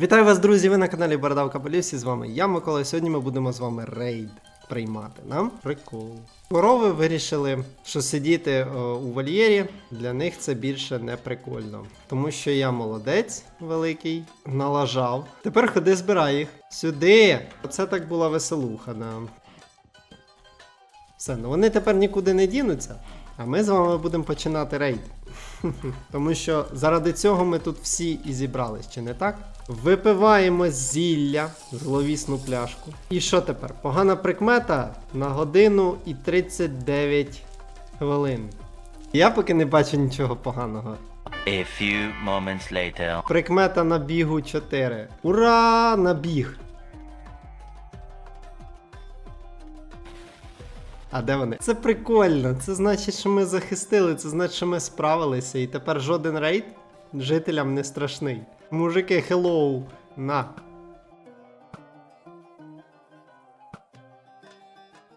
Вітаю вас, друзі! Ви на каналі Бородавка Полісі. З вами я, Микола. Сьогодні ми будемо з вами рейд приймати. Нам прикол. Корови вирішили, що сидіти е, у вольєрі для них це більше не прикольно. Тому що я молодець великий, налажав. Тепер ходи збирай їх. Сюди! Оце так була веселуха. Да. Все, ну вони тепер нікуди не дінуться. А ми з вами будемо починати рейд. Тому що заради цього ми тут всі і зібрались, чи не так? Випиваємо зілля, зловісну пляшку. І що тепер? Погана прикмета на годину і 39 хвилин. Я поки не бачу нічого поганого. A few moments later. Прикмета на бігу 4. Ура! На А де вони? Це прикольно. Це значить, що ми захистили, це значить, що ми справилися. І тепер жоден рейд жителям не страшний. Мужики, хеллоу! На.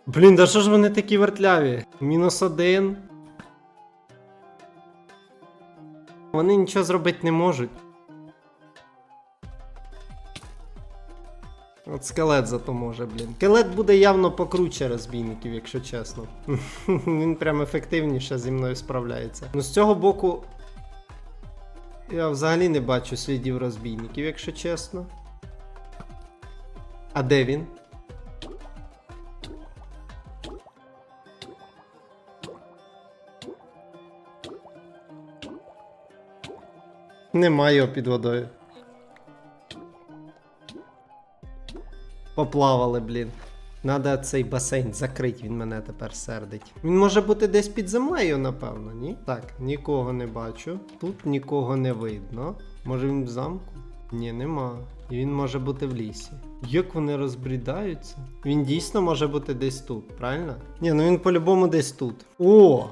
Блін, да що ж вони такі вертляві? Мінус один. Вони нічого зробити не можуть. От скелет зато може, блін. Скелет буде явно покруче розбійників, якщо чесно. Він прям ефективніше зі мною справляється. Ну з цього боку. Я взагалі не бачу слідів розбійників, якщо чесно. А де він? Немає його під водою. Поплавали, блін. Надо цей басейн закрити, він мене тепер сердить. Він може бути десь під землею, напевно, ні? Так, нікого не бачу. Тут нікого не видно. Може він в замку? Ні, нема. І він може бути в лісі. Як вони розбрідаються? Він дійсно може бути десь тут, правильно? Ні, ну він по-любому десь тут. О!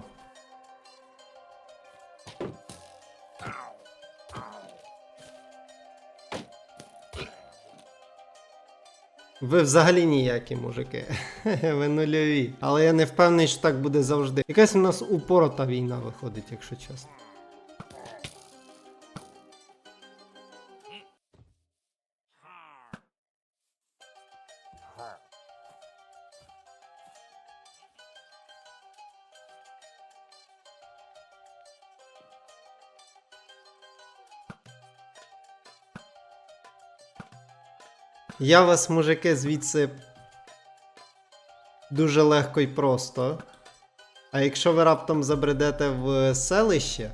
Ви взагалі ніякі мужики. Ви нульові. Але я не впевнений, що так буде завжди. Якась у нас упорота війна виходить, якщо чесно. Я вас, мужики, звідси дуже легко і просто. А якщо ви раптом забредете в селище,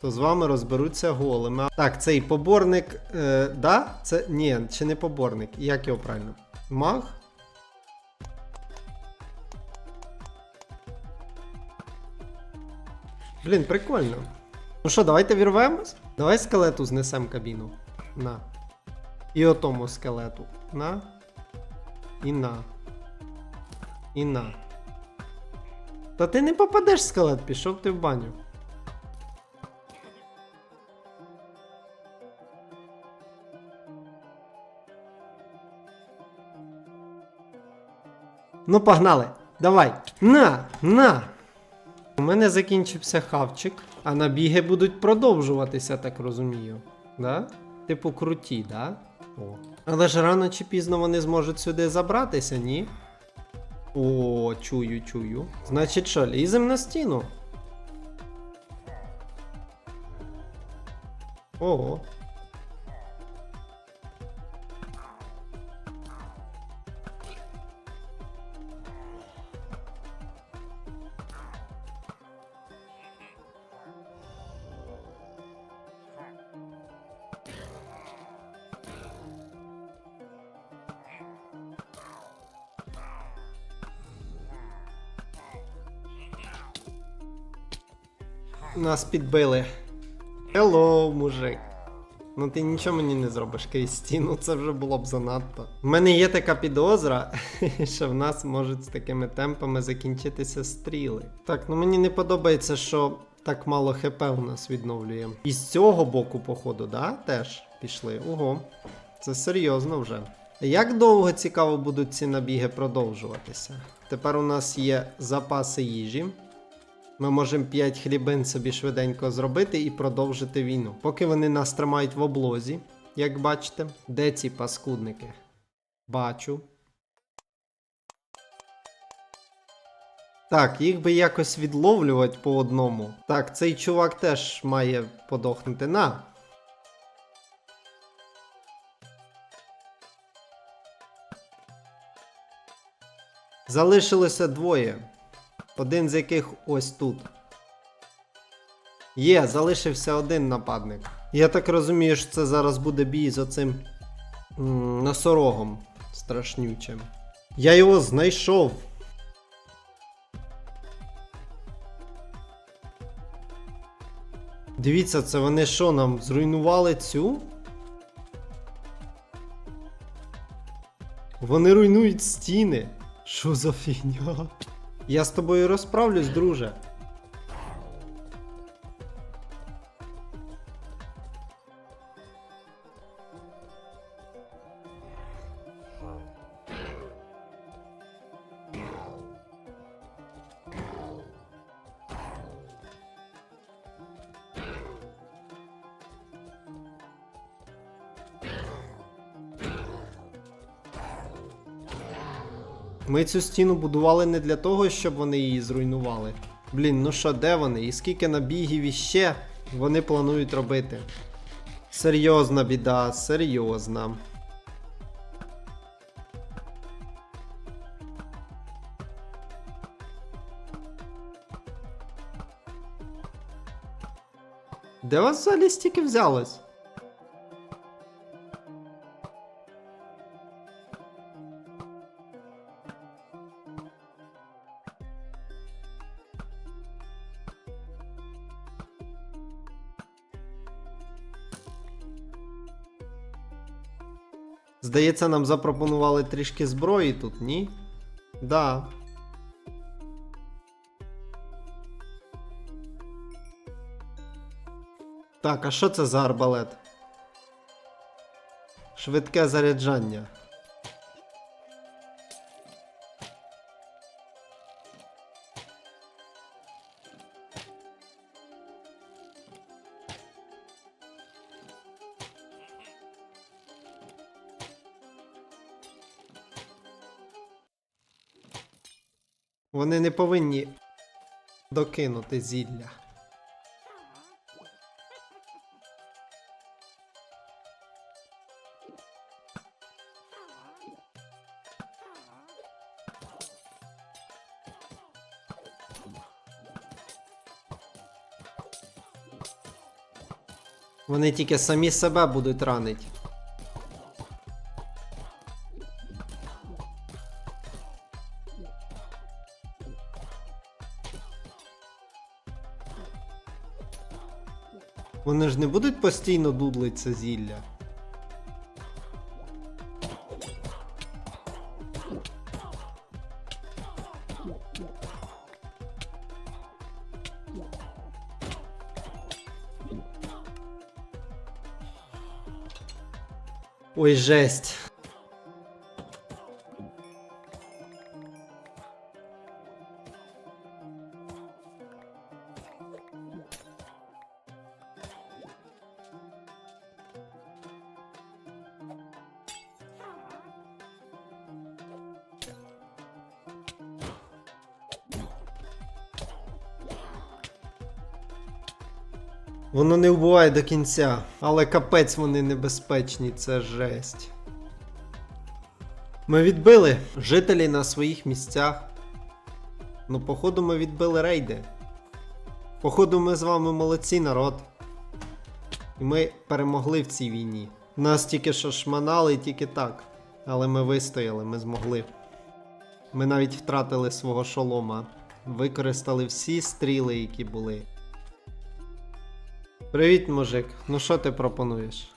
то з вами розберуться голими. Так, цей поборник. Е, да? Це. Ні, чи не поборник. Як його правильно? Маг? Блін, прикольно. Ну що, давайте вірвемось? Давай скелету знесем кабіну. На. І отому скелету. На. І на. І на. Та ти не попадеш в скелет, пішов ти в баню. Ну, погнали. Давай. На! На! У мене закінчився хавчик, а набіги будуть продовжуватися, так розумію. Да? Типу круті, да? О. Але ж рано чи пізно вони зможуть сюди забратися, ні? О, чую, чую. Значить що, лізем на стіну. Ого. Нас підбили. Хеллоу, мужик. Ну ти нічого мені не зробиш крізь стіну, це вже було б занадто. У мене є така підозра, що в нас можуть з такими темпами закінчитися стріли. Так, ну мені не подобається, що так мало хп у нас відновлює. І з цього боку, походу, да? Теж пішли. Ого. Це серйозно вже. Як довго цікаво будуть ці набіги продовжуватися? Тепер у нас є запаси їжі. Ми можемо 5 хлібин собі швиденько зробити і продовжити війну. Поки вони нас тримають в облозі, як бачите. Де ці паскудники? Бачу. Так, їх би якось відловлювати по одному. Так, цей чувак теж має подохнути. На. Залишилося двоє. Один з яких ось тут. Є, залишився один нападник. Я так розумію, що це зараз буде бій з оцим м, носорогом страшнючим. Я його знайшов. Дивіться, це вони що нам зруйнували цю? Вони руйнують стіни. Що за фігня? Я з тобою розправлюсь, друже. Ми цю стіну будували не для того, щоб вони її зруйнували. Блін, ну що, де вони? І скільки набігів іще вони планують робити? Серйозна біда, серйозна. Де вас взагалі стільки взялось? Здається, нам запропонували трішки зброї тут, ні? Да. Так, а що це за арбалет? Швидке заряджання. Вони не повинні докинути зілля. Вони тільки самі себе будуть ранить. Вони ж не будуть постійно дудлить це зілля. Ой, жесть. Воно не вбиває до кінця, але капець вони небезпечні, це жесть. Ми відбили жителі на своїх місцях. Ну, походу, ми відбили рейди. Походу, ми з вами молодці, народ. І ми перемогли в цій війні. Нас тільки що шманали тільки так. Але ми вистояли, ми змогли. Ми навіть втратили свого шолома. Використали всі стріли, які були. Привіт, мужик. Ну що ти пропонуєш?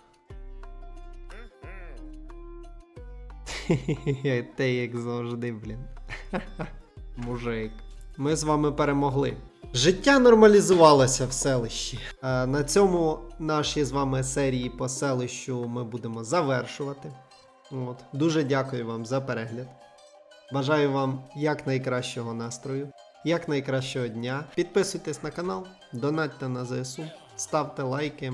Ти як завжди, блін. Мужик. Ми з вами перемогли. Життя нормалізувалося в селищі. На цьому наші з вами серії по селищу ми будемо завершувати. От. Дуже дякую вам за перегляд. Бажаю вам якнайкращого настрою, якнайкращого дня. Підписуйтесь на канал, донатьте на ЗСУ, ставте лайки.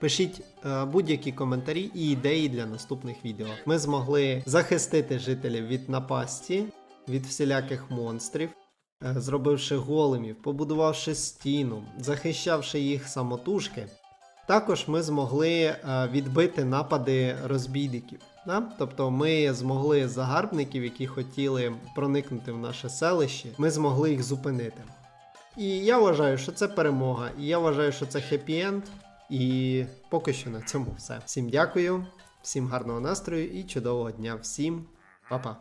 Пишіть е, будь-які коментарі і ідеї для наступних відео. Ми змогли захистити жителів від напасті, від всіляких монстрів, е, зробивши големів, побудувавши стіну, захищавши їх самотужки. Також ми змогли е, відбити напади розбійників. Да? Тобто ми змогли загарбників, які хотіли проникнути в наше селище, ми змогли їх зупинити. І я вважаю, що це перемога. І я вважаю, що це хеппі-енд. І поки що на цьому все. Всім дякую, всім гарного настрою і чудового дня. Всім па-па.